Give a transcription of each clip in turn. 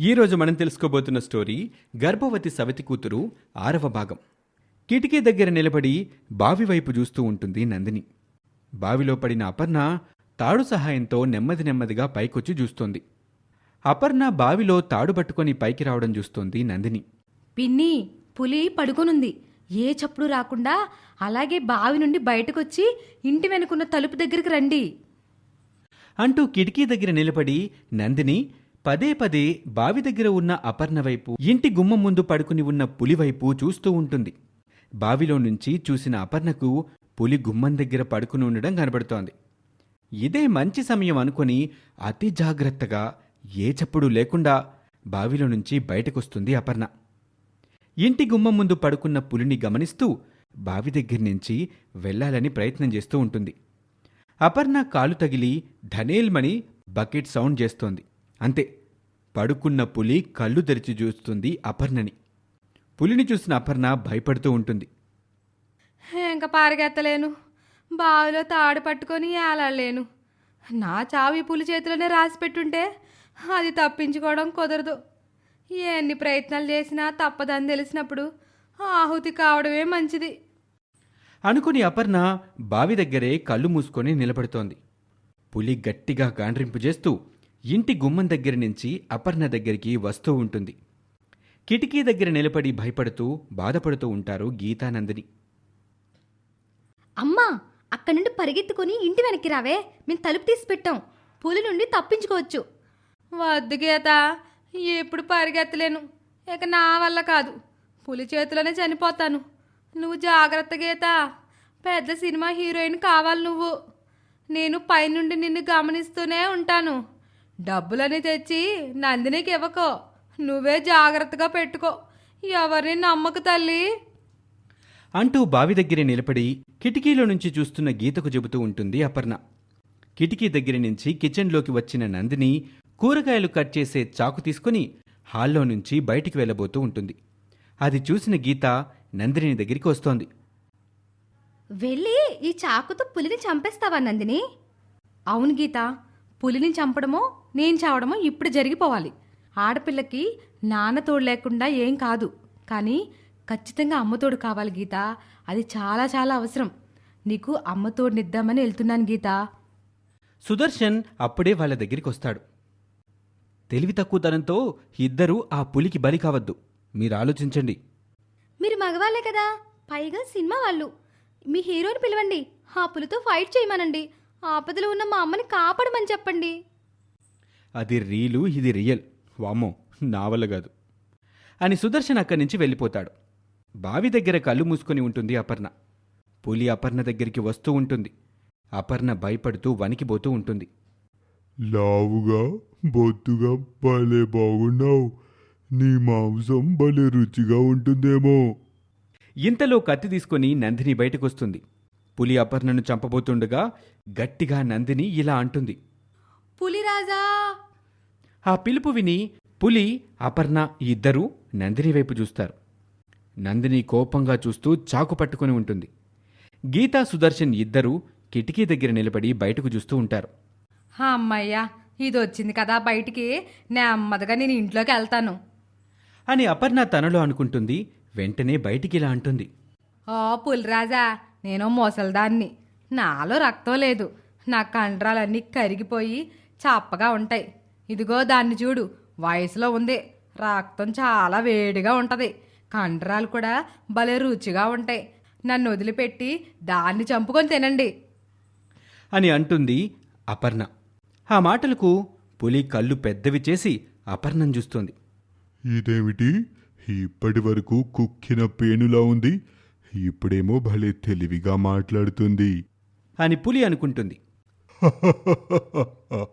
ఈరోజు మనం తెలుసుకోబోతున్న స్టోరీ గర్భవతి సవతి కూతురు ఆరవ భాగం. కిటికీ దగ్గర నిలబడి బావి వైపు చూస్తూ ఉంటుంది నందిని. బావిలో పడిన అపర్ణ తాడు సహాయంతో నెమ్మది నెమ్మదిగా పైకొచ్చి చూస్తోంది. అపర్ణ బావిలో తాడు పట్టుకొని పైకి రావడం చూస్తోంది నందిని. పిన్ని పులి పడుకొనుంది. ఏ చప్పుడు రాకుండా అలాగే బావి నుండి బయటకొచ్చి ఇంటి వెనుకున్న తలుపు దగ్గరికి రండి. అంటూ కిటికీ దగ్గర నిలబడి నందిని పదే పదే బావి దగ్గర ఉన్న అపర్ణ వైపు ఇంటి గుమ్మం ముందు పడుకుని ఉన్న పులి వైపు చూస్తూ ఉంటుంది. బావిలో నుంచి చూసిన అపర్ణకు పులి గుమ్మం దగ్గర పడుకుని ఉండడం కనబడుతోంది. ఇదే మంచి సమయం అనుకొని అతి జాగ్రత్తగా ఏ చప్పుడు లేకుండా బావిలో నుంచి బయటకొస్తుంది అపర్ణ. ఇంటి గుమ్మం ముందు పడుకున్న పులిని గమనిస్తూ బావి దగ్గర నుంచి వెళ్ళాలని ప్రయత్నం చేస్తూ ఉంటుంది. అపర్ణ కాలు తగిలి ధనేల్మణి బకెట్ సౌండ్ చేస్తోంది. అంతే. పడుకున్న పులి కళ్ళు తెరిచి చూస్తుంది అపర్ణని. పులిని చూసిన అపర్ణ భయపడుతూ ఉంటుంది. ఇంకా పారిగెత్తలేను. బావిలో తాడు పట్టుకొని ఏలాడలేను. నా చావు పులి చేతిలోనే రాసి పెట్టుంటే అది తప్పించుకోవడం కుదరదు. ఎన్ని ప్రయత్నాలు చేసినా తప్పదని తెలిసినప్పుడు ఆహుతి కావడమే మంచిది. అనుకుని అపర్ణ బావి దగ్గరే కళ్ళు మూసుకొని నిలబడుతోంది. పులి గట్టిగా గాండ్రింపు చేస్తూ ఇంటి గుమ్మం దగ్గర నుంచి అపర్ణ దగ్గరికి వస్తూ ఉంటుంది. కిటికీ దగ్గర నిలబడి భయపడుతూ బాధపడుతూ ఉంటారు గీతానందిని. అమ్మా అక్కడి నుండి పరిగెత్తుకొని ఇంటి వెనక్కి రావే. మేము తలుపు తీసి పెట్టాం. పులి నుండి తప్పించుకోవచ్చు. వద్దు గీత ఎప్పుడు పరిగెత్తలేను. ఇక నా వల్ల కాదు. పులి చేతిలోనే చనిపోతాను. నువ్వు జాగ్రత్త గీత. పెద్ద సినిమా హీరోయిన్ కావాలి నువ్వు. నేను పైనుండి నిన్ను గమనిస్తూనే ఉంటాను. డబ్బులని తెచ్చి నందినికి ఇవ్వకో. నువ్వే జాగ్రత్తగా పెట్టుకో. ఎవరిని నమ్మకు తల్లి? అంటూ బావి దగ్గర నిలబడి కిటికీలో నుంచి చూస్తున్న గీతకు చెబుతూ ఉంటుంది అపర్ణ. కిటికీ దగ్గర నుంచి కిచెన్లోకి వచ్చిన నందిని కూరగాయలు కట్ చేసే చాకు తీసుకుని హాల్లో నుంచి బయటికి వెళ్ళబోతూ ఉంటుంది. అది చూసిన గీత నందిని దగ్గరికి వస్తోంది. వెళ్ళి ఈ చాకుతో పులిని చంపేస్తావా నందిని? అవును గీత పులిని చంపడమో నేను చావడమో ఇప్పుడు జరిగిపోవాలి. ఆడపిల్లకి నాన్న తోడు లేకుండా ఏం కాదు. కానీ ఖచ్చితంగా అమ్మ తోడు కావాలి గీత. అది చాలా చాలా అవసరం. నీకు అమ్మ తోడునిద్దామని వెళ్తున్నాను గీత. సుదర్శన్ అప్పుడే వాళ్ళ దగ్గరికి వస్తాడు. తెలివి తక్కువతనంతో ఇద్దరూ ఆ పులికి బలి కావద్దు. మీరు ఆలోచించండి. మీరు మగవాళ్ళే కదా. పైగా సినిమా వాళ్ళు. మీ హీరోని పిలవండి. ఆ పులితో ఫైట్ చేయమనండి. ఆపదలో ఉన్న మా అమ్మని కాపాడమని చెప్పండి. అది రీలు ఇది రియల్. వామ్మో నా వల్ల కాదు. అని సుదర్శన్ అక్కడి నుంచి వెళ్ళిపోతాడు. బావి దగ్గర కళ్ళు మూసుకొని ఉంటుంది అపర్ణ. పులి అపర్ణ దగ్గరికి వస్తూ ఉంటుంది. అపర్ణ భయపడుతూ వణికిపోతూ ఉంటుంది. లావుగా బొత్తుగా భలే బాగున్నావు. నీ మాంసం భలే రుచిగా ఉంటుందేమో. ఇంతలో కత్తి తీసుకొని నందిని బయటకొస్తుంది. పులి అపర్ణను చంపబోతుండగా గట్టిగా నందిని ఇలా అంటుంది. పులిరాజా! ఆ పిలుపు విని పులి అపర్ణ ఇద్దరూ నందిని వైపు చూస్తారు. నందిని కోపంగా చూస్తూ చాకు పట్టుకొని ఉంటుంది. గీతా సుదర్శన్ ఇద్దరూ కిటికీ దగ్గర నిలబడి బయటకు చూస్తూ ఉంటారు. అమ్మయ్యా ఇది వచ్చింది కదా బయటికి. నెమ్మదిగా నేను ఇంట్లోకి వెళ్తాను. అని అపర్ణ తనలో అనుకుంటుంది వెంటనే బయటికి ఇలా అంటుంది. ఓ పులిరాజా నేను మొసల్దాన్ని. నాలో రక్తం లేదు. నా కండరాలన్నీ కరిగిపోయి చప్పగా ఉంటాయి. ఇదిగో దాన్ని చూడు. వయసులో ఉంది. రక్తం చాలా వేడిగా ఉంటది. కండరాలు కూడా భలే రుచిగా ఉంటాయి. నన్ను వదిలిపెట్టి దాన్ని చంపుకొని తినండి. అని అంటుంది అపర్ణ. ఆ మాటలకు పులి కళ్ళు పెద్దవి చేసి అపర్ణం చూస్తోంది. ఇదేమిటి? ఇప్పటి వరకు కుక్కిన పేనులా ఉంది. ఇప్పుడేమో భలే తెలివిగా మాట్లాడుతుంది. అని పులి అనుకుంటుంది.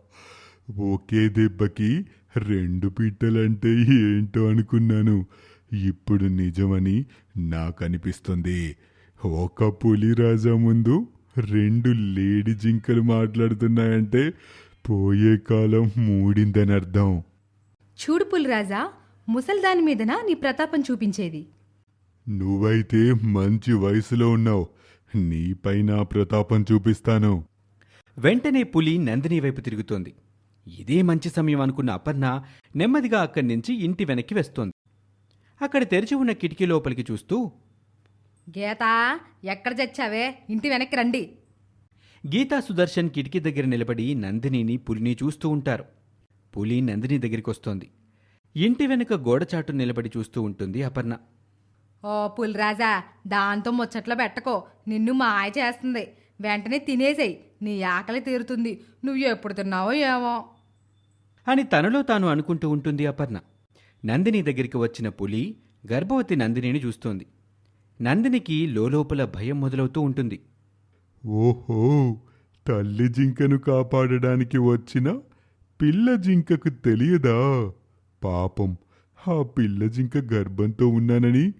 ఒకే దెబ్బకి రెండు పిట్టలంటే ఏంటో అనుకున్నాను. ఇప్పుడు నిజమని నాకనిపిస్తుంది. ఒక పులి రాజా ముందు రెండు లేడీ జింకలు మాట్లాడుతున్నాయంటే పోయే కాలం మూడిందని అర్థం చూడు పులిరాజా ముసల్దాని మీదన నీ ప్రతాపం చూపించేది? నువ్వైతే మంచి వయసులో ఉన్నావు. నీపై నా ప్రతాపం చూపిస్తాను. వెంటనే పులి నందిని వైపు తిరుగుతోంది. ఇదే మంచి సమయం అనుకున్న అపర్ణ నెమ్మదిగా అక్కడి నుంచి ఇంటి వెనక్కి వస్తోంది. అక్కడ తెరిచి ఉన్న కిటికీ లోపలికి చూస్తూ గీత ఎక్కడ చచ్చావే ఇంటి వెనక్కి రండి. గీతా సుదర్శన్ కిటికీ దగ్గర నిలబడి నందినిని పులిని చూస్తూ ఉంటారు. పులి నందిని దగ్గరికి వస్తోంది. ఇంటి వెనుక గోడచాటు నిలబడి చూస్తూ ఉంటుంది అపర్ణ. ఓ పులిరాజా దాంతో ముచ్చట్లో పెట్టకో. నిన్ను మాయ చేస్తుంది. వెంటనే తినేసేయ్. నీ ఆకలి తీరుతుంది. నువ్వు ఎప్పుడు తిన్నావో ఏమో. అని తనలో తాను అనుకుంటూ ఉంటుంది అపర్ణ. నందిని దగ్గరికి వచ్చిన పులి గర్భవతి నందినిని చూస్తోంది. నందినికి లోలోపల భయం మొదలవుతూ ఉంటుంది. ఓహో తల్లి జింకను కాపాడడానికి వచ్చిన పిల్ల జింకకు తెలియదా? పాపం ఆ పిల్ల జింక గర్భంతో ఉన్నానని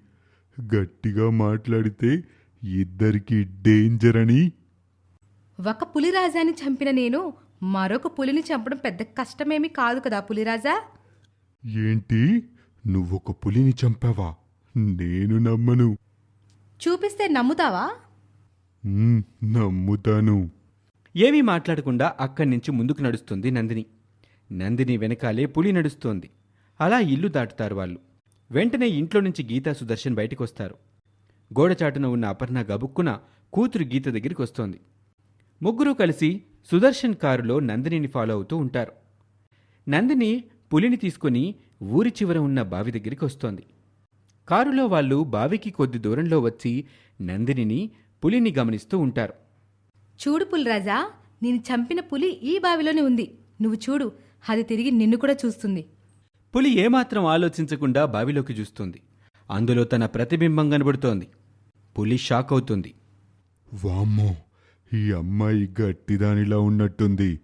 గట్టిగా మాట్లాడితే ఇద్దరికి డేంజర్ అని. ఒక పులిరాజాని చంపిన నేను మరొక పులిని చంపడం పెద్ద కష్టమేమీ కాదు కదా పులిరాజా? ఏంటి? నువ్వొక పులిని చంపావా? నేను నమ్మను. చూపిస్తే నమ్ముతావా? మ్, నమ్ముతాను. ఏమీ మాట్లాడకుండా అక్కడి నుంచి ముందుకు నడుస్తుంది నందిని. నందిని వెనకాలే పులి నడుస్తోంది. అలా ఇల్లు దాటుతారు వాళ్ళు. వెంటనే ఇంట్లో నుంచి గీతా సుదర్శన్ బయటకొస్తారు. వస్తారు గోడచాటున ఉన్న అపర్ణ గబుక్కున కూతురు గీత దగ్గరికి వస్తోంది. ముగ్గురు కలిసి సుదర్శన్ కారులో నందినిని ఫాలో అవుతూ ఉంటారు. నందిని పులిని తీసుకుని ఊరి చివర ఉన్న బావి దగ్గరికి వస్తోంది. కారులో వాళ్ళు బావికి కొద్ది దూరంలో వచ్చి నందినిని పులిని గమనిస్తూ ఉంటారు. చూడు పులిరాజా నేను చంపిన పులి ఈ బావిలోనే ఉంది. నువ్వు చూడు అది తిరిగి నిన్ను కూడా చూస్తుంది. పులి ఏమాత్రం ఆలోచించకుండా బావిలోకి చూస్తుంది. అందులో తన ప్రతిబింబం కనబడుతోంది. పులి షాక్ అవుతుంది. వామ్మో ఈ అమ్మాయి గట్టిదానిలా ఉన్నట్టుంది.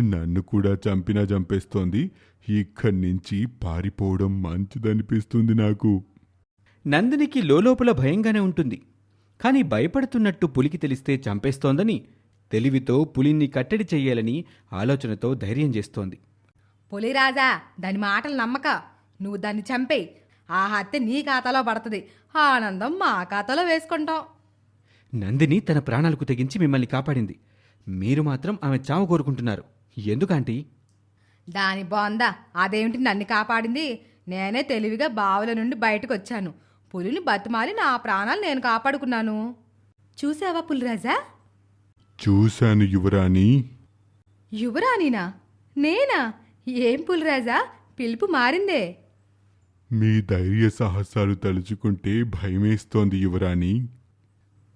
నన్ను కూడా చంపినా చంపేస్తోంది. ఇక్కడి నుంచి పారిపోవడం మంచిదనిపిస్తుంది నాకు. నందినికి లోలోపల భయంగానే ఉంటుంది. కానీ భయపడుతున్నట్టు పులికి తెలిస్తే చంపేస్తోందని తెలివితో పులిని కట్టడి చెయ్యాలని ఆలోచనతో ధైర్యం చేస్తోంది. పులిరాజా దాని మాటలు నమ్మక. నువ్వు దాన్ని చంపేయి. ఆ హత్య నీ ఖాతాలో పడుతుంది. ఆనందం మా ఖాతాలో వేసుకుంటాం. నందిని తన ప్రాణాలకు తెగించి మిమ్మల్ని కాపాడింది. మీరు మాత్రం ఆమె చావు కోరుకుంటున్నారు. ఎందుకంటీ? దాని బొంద అదేమిటి నన్ను కాపాడింది? నేనే తెలివిగా బావుల నుండి బయటకు వచ్చాను పులిని బతిమాలి నా ప్రాణాలు నేను కాపాడుకున్నాను. చూసావా పులిరాజా? చూశాను యువరాణి. యువరాణినా? నేనా? ఏం పులిరాజా? పిలుపు మారిందే. మీ ధైర్య సాహసాలు తలుచుకుంటే భయమేస్తోంది యువరాణి.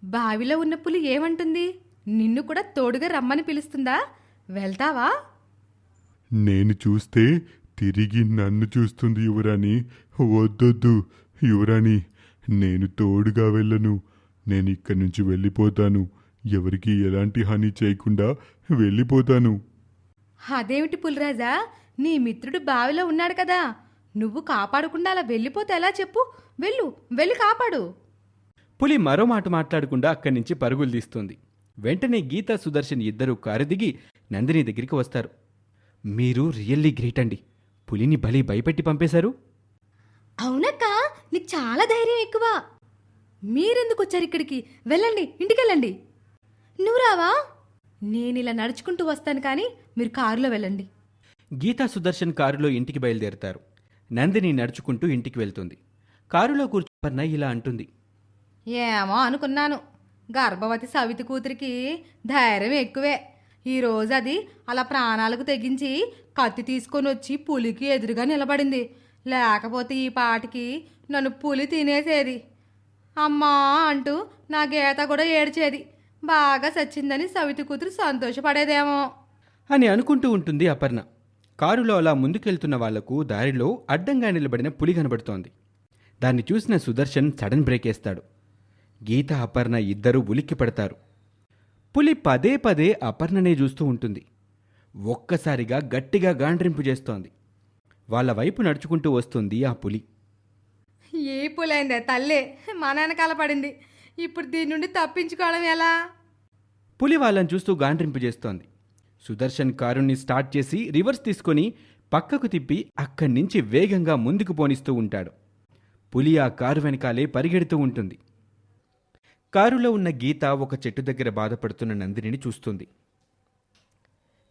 బావిలో ఉన్న పులి ఏమంటుంది? నిన్ను కూడా తోడుగా రమ్మని పిలుస్తుందా? వెళ్తావా? నేను చూస్తే తిరిగి నన్ను చూస్తుంది యువరాణి. వద్దొద్దు యువరాణి నేను తోడుగా వెళ్ళను. నేను ఇక్కడి నుంచి వెళ్ళిపోతాను. ఎవరికి ఎలాంటి హాని చేయకుండా వెళ్ళిపోతాను. అదేమిటి పులిరాజా? నీ మిత్రుడు బావిలో ఉన్నాడు కదా. నువ్వు కాపాడకుండా అలా వెళ్ళిపోతే ఎలా చెప్పు? వెళ్ళు వెళ్ళి కాపాడు. పులి మరో మాట మాట్లాడకుండా అక్కడి నుంచి పరుగులు తీస్తుంది. వెంటనే గీతా సుదర్శన్ ఇద్దరూ కారు దిగి నందిని దగ్గరికి వస్తారు. మీరు రియల్లీ గ్రేట్ అండి. పులిని బలి భయపెట్టి పంపేశారు? అవునక్క నీకు చాలా ధైర్యం ఎక్కువ. మీరెందుకు వచ్చారు ఇక్కడికి? వెళ్ళండి ఇంటికెళ్ళండి. నువ్వు రావా? నేను ఇలా నడుచుకుంటూ వస్తాను కానీ మీరు కారులో వెళ్ళండి. గీతా సుదర్శన్ కారులో ఇంటికి బయలుదేరతారు. నందిని నడుచుకుంటూ ఇంటికి వెళ్తుంది. కారులో కూర్చున్న ఇలా అంటుంది. ఏమో అనుకున్నాను. గర్భవతి సవితి కూతురికి ధైర్యం ఎక్కువే. ఈరోజు అది అలా ప్రాణాలకు తెగించి కత్తి తీసుకొని వచ్చి పులికి ఎదురుగా నిలబడింది. లేకపోతే ఈ పాటికి నన్ను పులి తినేసేది. అమ్మా అంటూ నా గీత కూడా ఏడ్చేది. బాగా సచ్చిందని సవితి కూతురు సంతోషపడేదేమో. అని అనుకుంటూ ఉంటుంది అపర్ణ. కారులో అలా ముందుకెళ్తున్న వాళ్ళకు దారిలో అడ్డంగా నిలబడిన పులి కనబడుతోంది. దాన్ని చూసిన సుదర్శన్ సడన్ బ్రేక్ వేస్తాడు. గీత అపర్ణ ఇద్దరూ ఉలిక్కి పడతారు. పులి పదే పదే అపర్ణనే చూస్తూ ఉంటుంది. ఒక్కసారిగా గట్టిగా గాండ్రింపు చేస్తోంది. వాళ్ళ వైపు నడుచుకుంటూ వస్తుంది ఆ పులి. ఏ పులైందే తల్లే మా వెనకాల పడింది ఇప్పుడు దీని నుండి తప్పించుకోవడం ఎలా? పులి వాళ్ళని చూస్తూ గాండ్రింపు చేస్తోంది. సుదర్శన్ కారుని స్టార్ట్ చేసి రివర్స్ తీసుకొని పక్కకు తిప్పి అక్కడి నుంచి వేగంగా ముందుకు పోనిస్తూ ఉంటాడు. పులి ఆ కారు వెనకాలే పరిగెడుతూ ఉంటుంది. కారులో ఉన్న గీత ఒక చెట్టు దగ్గర బాధపడుతున్న నందినిని చూస్తుంది.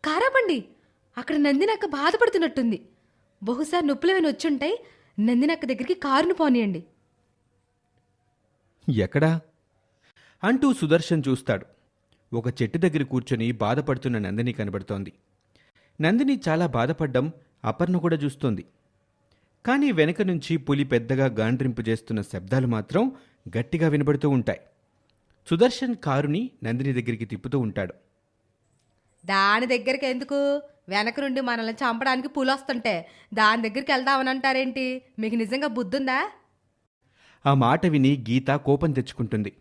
కారాపండి అక్కడ నందినక్క బాధపడుతున్నట్టుంది. బహుశా నొప్పులేమైనా వచ్చుంటాయి నందినక్క దగ్గరికి కారును పోనీయండి. ఎక్కడా? అంటూ సుదర్శన్ చూస్తాడు. ఒక చెట్టు దగ్గర కూర్చొని బాధపడుతున్న నందిని కనబడుతోంది. నందిని చాలా బాధపడ్డం అపర్ణ కూడా చూస్తోంది. కానీ వెనక నుంచి పులి పెద్దగా గాండ్రింపు చేస్తున్న శబ్దాలు మాత్రం గట్టిగా వినబడుతూ ఉంటాయి. సుదర్శన్ కారుని నందిని దగ్గరికి తిప్పుతూ ఉంటాడు. దాని దగ్గరికి ఎందుకు? వెనక నుండి మనల్ని చంపడానికి పులి వస్తుంటే దాని దగ్గరికి వెళ్దామని అంటారేంటి? మీకు నిజంగా బుద్ధుందా? ఆ మాట విని గీత కోపం తెచ్చుకుంటుంది.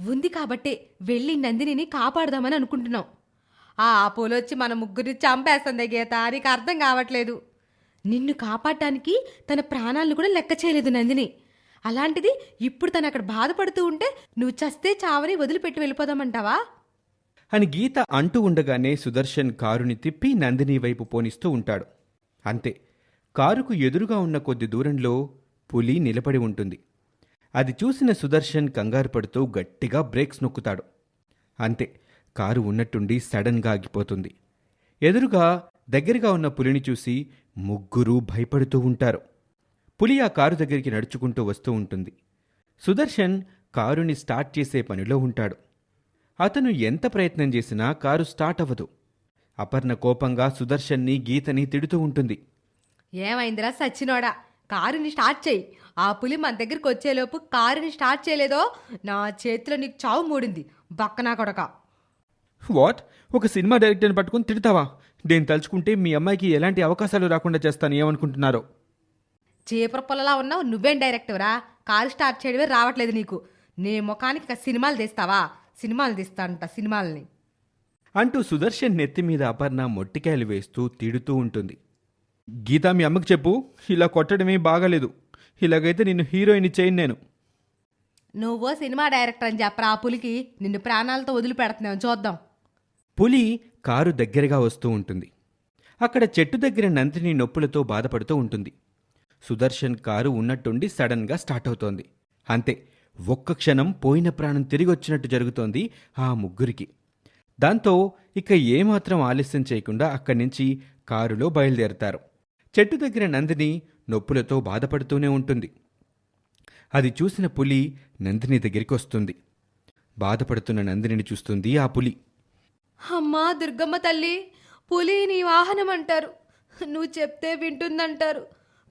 ఉంది కాబట్టే వెళ్ళి నందినిని కాపాడదామని అనుకుంటున్నాం. ఆ పులి వచ్చి మన ముగ్గురిని చంపేస్తుంది గీత. నీకు అర్థం కావట్లేదు. నిన్ను కాపాడటానికి తన ప్రాణాలను కూడా లెక్క చేయలేదు నందిని. అలాంటిది ఇప్పుడు తను అక్కడ బాధపడుతూ ఉంటే నువ్వు చస్తే చావని వదిలిపెట్టి వెళ్ళిపోదామంటావా? అని గీత అంటూ ఉండగానే సుదర్శన్ కారుని తిప్పి నందిని వైపు పోనిస్తూ ఉంటాడు. అంతే. కారుకు ఎదురుగా ఉన్న కొద్ది దూరంలో పులి నిలబడి ఉంటుంది. అది చూసిన సుదర్శన్ కంగారు పడుతూ గట్టిగా బ్రేక్స్ నొక్కుతాడు. అంతే కారు ఉన్నట్టుండి సడన్గా ఆగిపోతుంది. ఎదురుగా దగ్గరగా ఉన్న పులిని చూసి ముగ్గురు భయపడుతూ ఉంటారు. పులి ఆ కారు దగ్గరికి నడుచుకుంటూ వస్తూ ఉంటుంది. సుదర్శన్ కారుని స్టార్ట్ చేసే పనిలో ఉంటాడు. అతను ఎంత ప్రయత్నం చేసినా కారు స్టార్ట్ అవ్వదు. అపర్ణ కోపంగా సుదర్శన్ని గీతని తిడుతూ ఉంటుంది. ఏమైందిరా సచ్చినోడా? కారుని స్టార్ట్ చేయి. ఆ పులి మన దగ్గరికి వచ్చేలోపు కారుని స్టార్ట్ చేయలేదో నా చేతిలో నీకు చావు మూడింది. బక్కనా కొడక. వాట్? ఒక సినిమా డైరెక్టర్ని పట్టుకుని తిడతావా? నేను తలుచుకుంటే మీ అమ్మాయికి ఎలాంటి అవకాశాలు రాకుండా చేస్తాను ఏమనుకుంటున్నారో. చీపుర పొలలా ఉన్నావు నువ్వేం డైరెక్టవరా కారు స్టార్ట్ చేయడమే రావట్లేదు నీకు. నీ ముఖానికి సినిమాలు తీస్తావా? సినిమాలు తీస్తానంట సినిమాలని. అంటూ సుదర్శన్ నెత్తి మీద అపర్ణ మొట్టికాయలు వేస్తూ తిడుతూ ఉంటుంది. గీత మీ అమ్మకి చెప్పు ఇలా కొట్టడమే బాగాలేదు. ఇలాగైతే నిన్ను హీరోయిన్ చేయను నేను. నువ్వో సినిమా డైరెక్టర్ అని చెప్పరా ఆ పులికి? నిన్ను ప్రాణాలతో వదిలిపెడుతున్నావు. చూద్దాం. పులి కారు దగ్గరగా వస్తూ ఉంటుంది. అక్కడ చెట్టు దగ్గర నందిని నొప్పులతో బాధపడుతూ ఉంటుంది. సుదర్శన్ కారు ఉన్నట్టుండి సడన్గా స్టార్ట్ అవుతోంది. అంతే ఒక్క క్షణం పోయిన ప్రాణం తిరిగొచ్చినట్టు జరుగుతోంది ఆ ముగ్గురికి. దాంతో ఇక ఏమాత్రం ఆలస్యం చేయకుండా అక్కడి నుంచి కారులో బయలుదేరతారు. చెట్టు దగ్గర నందిని నొప్పులతో బాధపడుతూనే ఉంటుంది. అది చూసిన పులి నందిని దగ్గరికి వస్తుంది బాధపడుతున్న నందినిని చూస్తుంది ఆ పులి. అమ్మా దుర్గమ్మ తల్లి పులి నీ వాహనం అంటారు. నువ్వు చెప్తే వింటుందంటారు.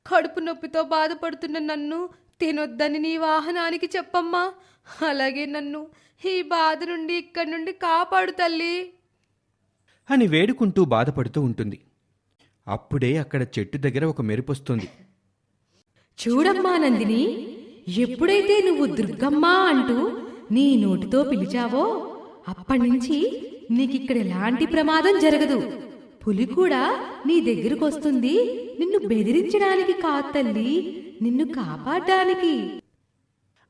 కడుపు నొప్పితో బాధపడుతున్న నన్ను తినొద్దని నీ వాహనానికి చెప్పమ్మా. అలాగే నన్ను ఈ బాధ నుండి ఇక్కడి నుండి కాపాడు తల్లి. అని వేడుకుంటూ బాధపడుతూ ఉంటుంది. అప్పుడే అక్కడ చెట్టు దగ్గర ఒక మెరుపొస్తుంది చూడమ్మా నందిని ఎప్పుడైతే నువ్వు దుర్గమ్మ అంటూ నీ నోటితో పిలిచావో అప్పటినుంచి నీకిక్కడ ఎలాంటి ప్రమాదం జరగదు. పులి కూడా నీ దగ్గరకు వస్తుంది నిన్ను బెదిరించడానికి కాదు తల్లి నిన్ను కాపాడడానికి.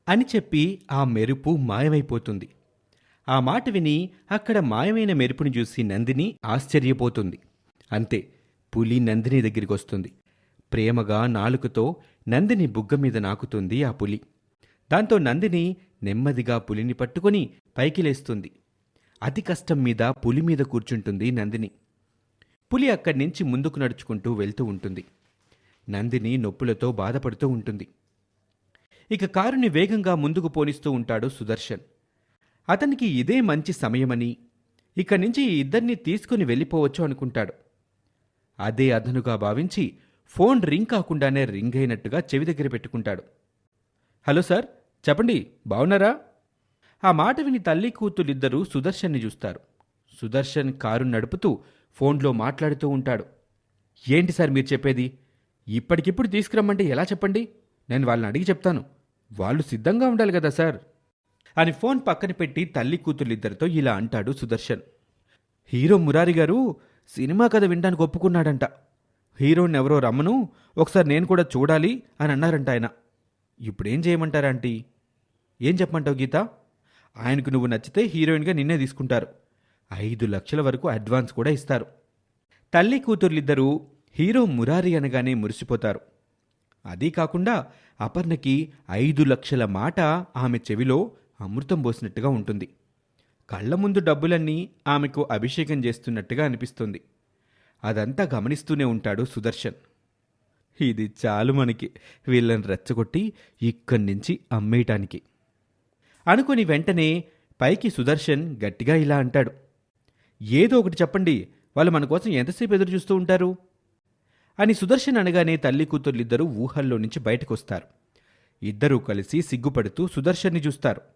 అని చెప్పి ఆ మెరుపు మాయమైపోతుంది. ఆ మాట విని అక్కడ మాయమైన మెరుపుని చూసి నందిని ఆశ్చర్యపోతుంది. అంతే పులి నందిని దగ్గరికి వస్తుంది. ప్రేమగా నాలుకతో నందిని బుగ్గ మీద నాకుతుంది ఆ పులి. దాంతో నందిని నెమ్మదిగా పులిని పట్టుకొని పైకి లేస్తుంది. అతి కష్టం మీద పులి మీద కూర్చుంటుంది నందిని. పులి అక్కడి నుంచి ముందుకు నడుచుకుంటూ వెళ్తూ ఉంటుంది. నందిని నొప్పులతో బాధపడుతూ ఉంటుంది. ఇక కారుని వేగంగా ముందుకు పోనిస్తూ ఉంటాడు సుదర్శన్. అతనికి ఇదే మంచి సమయమని ఇక నుంచి ఈ ఇద్దరిని తీసుకుని వెళ్ళిపోవచ్చు అనుకుంటాడు. అదే అదనుగా భావించి ఫోన్ రింగ్ కాకుండానే రింగ్ అయినట్టుగా చెవి దగ్గర పెట్టుకుంటాడు. హలో సార్ చెప్పండి బావున్నారా? ఆ మాట విని తల్లి కూతురిద్దరూ సుదర్శన్ని చూస్తారు. సుదర్శన్ కారు నడుపుతూ ఫోన్లో మాట్లాడుతూ ఉంటాడు. ఏంటి సార్ మీరు చెప్పేది? ఇప్పటికిప్పుడు తీసుకురమ్మంటే ఎలా చెప్పండి? నేను వాళ్ళని అడిగి చెప్తాను. వాళ్ళు సిద్ధంగా ఉండాలి కదా సార్? అని ఫోన్ పక్కన పెట్టి తల్లి కూతురిద్దరితో ఇలా అంటాడు సుదర్శన్. హీరో మురారి గారు సినిమా కథ వినడానికి ఒప్పుకున్నాడంట. హీరోని ఎవరో రమ్మను ఒకసారి నేను కూడా చూడాలి అని అన్నారంట ఆయన. ఇప్పుడేం చేయమంటారా ఆంటీ? ఏం చెప్పమంటావు గీత? ఆయనకు నువ్వు నచ్చితే హీరోయిన్గా నిన్నే తీసుకుంటారు. ఐదు లక్షల వరకు అడ్వాన్స్ కూడా ఇస్తారు. తల్లి కూతుర్లిద్దరూ హీరో మురారి అనగానే మురిసిపోతారు. అదీ కాకుండా అపర్ణకి ఐదు లక్షల మాట ఆమె చెవిలో అమృతం పోసినట్టుగా ఉంటుంది. కళ్ళ ముందు డబ్బులన్నీ ఆమెకు అభిషేకం చేస్తున్నట్టుగా అనిపిస్తుంది. అదంతా గమనిస్తూనే ఉంటాడు సుదర్శన్. ఇది చాలు మనకి. వీళ్ళని రెచ్చగొట్టి ఇక్కడి నుంచి అమ్మేయటానికి. అనుకుని వెంటనే పైకి సుదర్శన్ గట్టిగా ఇలా అంటాడు. ఏదో ఒకటి చెప్పండి. వాళ్ళు మన కోసం ఎంతసేపు ఎదురు చూస్తూ ఉంటారు? అని సుదర్శన్ అనగానే తల్లి కూతుర్లిద్దరూ ఊహల్లో నుంచి బయటకొస్తారు. ఇద్దరూ కలిసి సిగ్గుపడుతూ సుదర్శన్ని చూస్తారు.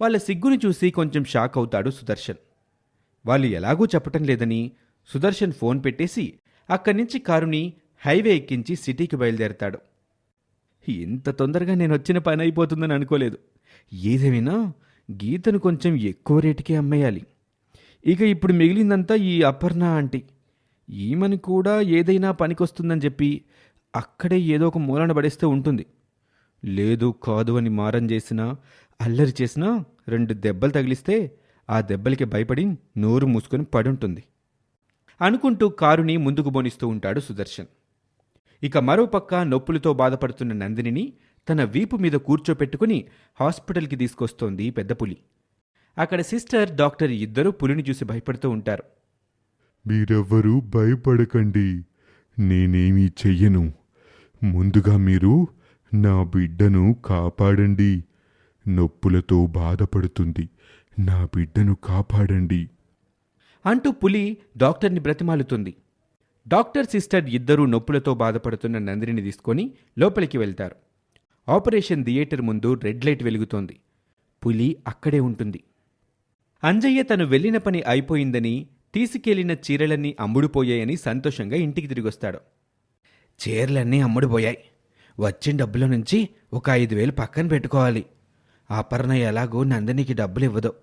వాళ్ళ సిగ్గుని చూసి కొంచెం షాక్ అవుతాడు సుదర్శన్. వాళ్ళు ఎలాగూ చెప్పటం లేదని సుదర్శన్ ఫోన్ పెట్టేసి అక్కడి నుంచి కారుని హైవే ఎక్కించి సిటీకి బయలుదేరతాడు. ఇంత తొందరగా నేను వచ్చిన పని అయిపోతుందని అనుకోలేదు. ఏదేమైనా గీతను కొంచెం ఎక్కువ రేటుకే అమ్మేయాలి. ఇక ఇప్పుడు మిగిలిందంతా ఈ అపర్ణ ఆంటీ. ఈమెను కూడా ఏదైనా పనికొస్తుందని చెప్పి అక్కడే ఏదో ఒక మూలన పడేస్తే ఉంటుంది. లేదు కాదు అని మారం చేసినా అల్లరి చేసినా రెండు దెబ్బలు తగిలిస్తే ఆ దెబ్బలకి భయపడి నోరు మూసుకొని పడుంటుంది. అనుకుంటూ కారుని ముందుకు బోనిస్తూ ఉంటాడు సుదర్శన్. ఇక మరోపక్క నొప్పులతో బాధపడుతున్న నందినిని తన వీపు మీద కూర్చోపెట్టుకుని హాస్పిటల్కి తీసుకొస్తోంది పెద్ద పులి. అక్కడ సిస్టర్ డాక్టర్ ఇద్దరూ పులిని చూసి భయపడుతూ ఉంటారు. మీరెవ్వరూ భయపడకండి. నేనేమీ చెయ్యను. ముందుగా మీరు నా బిడ్డను కాపాడండి. నొప్పులతో బాధపడుతుంది. నా బిడ్డను కాపాడండి. అంటూ పులి డాక్టర్ని బ్రతిమాలుతుంది. డాక్టర్ సిస్టర్ ఇద్దరూ నొప్పులతో బాధపడుతున్న నందిని తీసుకొని లోపలికి వెళ్తారు. ఆపరేషన్ థియేటర్ ముందు రెడ్ లైట్ వెలుగుతోంది. పులి అక్కడే ఉంటుంది. అంజయ్య తను వెళ్ళిన పని అయిపోయిందని తీసుకెళ్ళిన చీరలన్నీ అమ్ముడుపోయాయని సంతోషంగా ఇంటికి తిరిగొస్తాడు. చీరలన్నీ అమ్ముడుపోయాయి. వచ్చిన డబ్బుల నుంచి ఒక ఐదు వేలు పక్కన పెట్టుకోవాలి. అపర్ణ ఎలాగో నందినికి డబ్బులు ఇవ్వదు.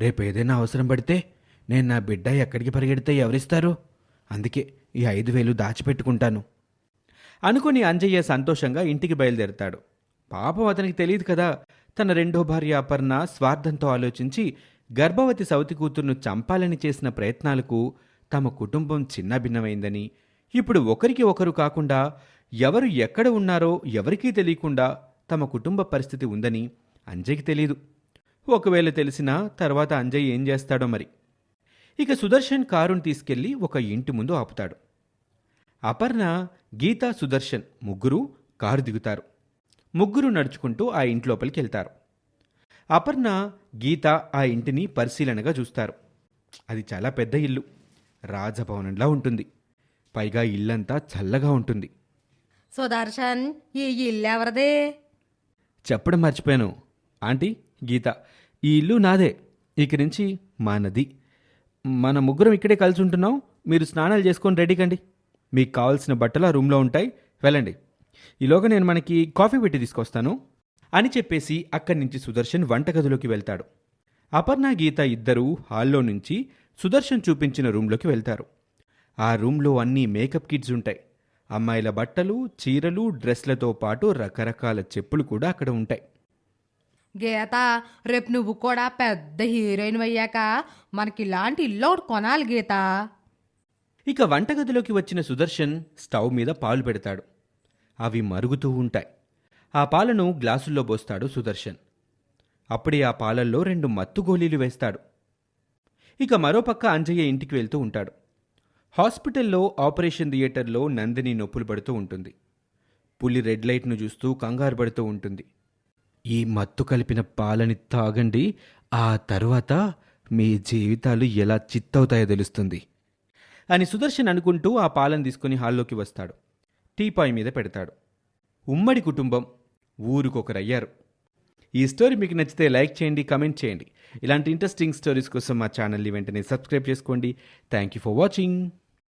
రేపు ఏదైనా అవసరం పడితే నేను నా బిడ్డ ఎక్కడికి పరిగెడితే ఎవరిస్తారు? అందుకే ఈ ఐదు వేలు దాచిపెట్టుకుంటాను. అనుకుని అంజయ్య సంతోషంగా ఇంటికి బయలుదేరతాడు. పాపం అతనికి తెలియదు కదా. తన రెండో భార్య అపర్ణ స్వార్థంతో ఆలోచించి గర్భవతి సౌతి కూతుర్ను చంపాలని చేసిన ప్రయత్నాలకు తమ కుటుంబం చిన్నభిన్నమైందని ఇప్పుడు ఒకరికి ఒకరు కాకుండా ఎవరు ఎక్కడ ఉన్నారో ఎవరికీ తెలియకుండా తమ కుటుంబ పరిస్థితి ఉందని అంజయ్కి తెలీదు. ఒకవేళ తెలిసినా తర్వాత అంజయ్ ఏం చేస్తాడో మరి. ఇక సుదర్శన్ కారును తీసుకెళ్ళి ఒక ఇంటి ముందు ఆపుతాడు. అపర్ణ గీత సుదర్శన్ ముగ్గురు కారు దిగుతారు. ముగ్గురు నడుచుకుంటూ ఆ ఇంట్లోపలికి వెళ్తారు. అపర్ణ గీత ఆ ఇంటిని పరిశీలనగా చూస్తారు. అది చాలా పెద్ద ఇల్లు. రాజభవనంలా ఉంటుంది. పైగా ఇల్లంతా చల్లగా ఉంటుంది. సుదర్శన్ ఈ ఇల్లు ఎవరిదే? చెప్పడం మర్చిపోయాను. ఆంటీ గీత ఈ ఇల్లు నాదే. ఇక నుంచి మా నది. మన ముగ్గురం ఇక్కడే కలిసి ఉంటున్నాం. మీరు స్నానాలు చేసుకొని రెడీ కండి. మీకు కావాల్సిన బట్టలు ఆ రూమ్లో ఉంటాయి. వెళ్ళండి. ఈలోగా నేను మనకి కాఫీ పెట్టి తీసుకొస్తాను అని చెప్పేసి అక్కడి నుంచి సుదర్శన్ వంటగదిలోకి వెళ్తాడు. అపర్ణ గీత ఇద్దరూ హాల్లో నుంచి సుదర్శన్ చూపించిన రూమ్లోకి వెళ్తారు. ఆ రూమ్లో అన్ని మేకప్ కిట్స్ ఉంటాయి. అమ్మాయిల బట్టలు చీరలు డ్రెస్లతో పాటు రకరకాల చెప్పులు కూడా అక్కడ ఉంటాయి. గీత రేపు నువ్వు కూడా పెద్ద హీరోయిన్ అయ్యాక మనకి ఇలాంటి ఇల్లు ఒకటి కొనాలి గీత. ఇక వంటగదిలోకి వచ్చిన సుదర్శన్ స్టవ్ మీద పాలు పెడతాడు. అవి మరుగుతూ ఉంటాయి. ఆ పాలను గ్లాసుల్లో పోస్తాడు సుదర్శన్. అప్పుడే ఆ పాలల్లో రెండు మత్తు గోళీలు వేస్తాడు. ఇక మరోపక్క అంజయ్య ఇంటికి వెళ్తూ ఉంటాడు. హాస్పిటల్లో ఆపరేషన్ థియేటర్లో నందిని నొప్పులు పడుతూ ఉంటుంది. పులి రెడ్ లైట్ను చూస్తూ కంగారు పడుతూ ఉంటుంది. ఈ మత్తు కలిపిన పాలని తాగండి ఆ తరువాత మీ జీవితాలు ఎలా చిత్తవుతాయో తెలుస్తుంది అని సుదర్శన్ అనుకుంటూ ఆ పాలను తీసుకుని హాల్లోకి వస్తాడు. టీపాయ్ మీద పెడతాడు. ఉమ్మడి కుటుంబం ఊరికొకరయ్యారు. ఈ స్టోరీ మీకు నచ్చితే లైక్ చేయండి కమెంట్ చేయండి. ఇలాంటి ఇంట్రెస్టింగ్ స్టోరీస్ కోసం మా ఛానల్ని వెంటనే సబ్స్క్రైబ్ చేసుకోండి. Thank you for watching.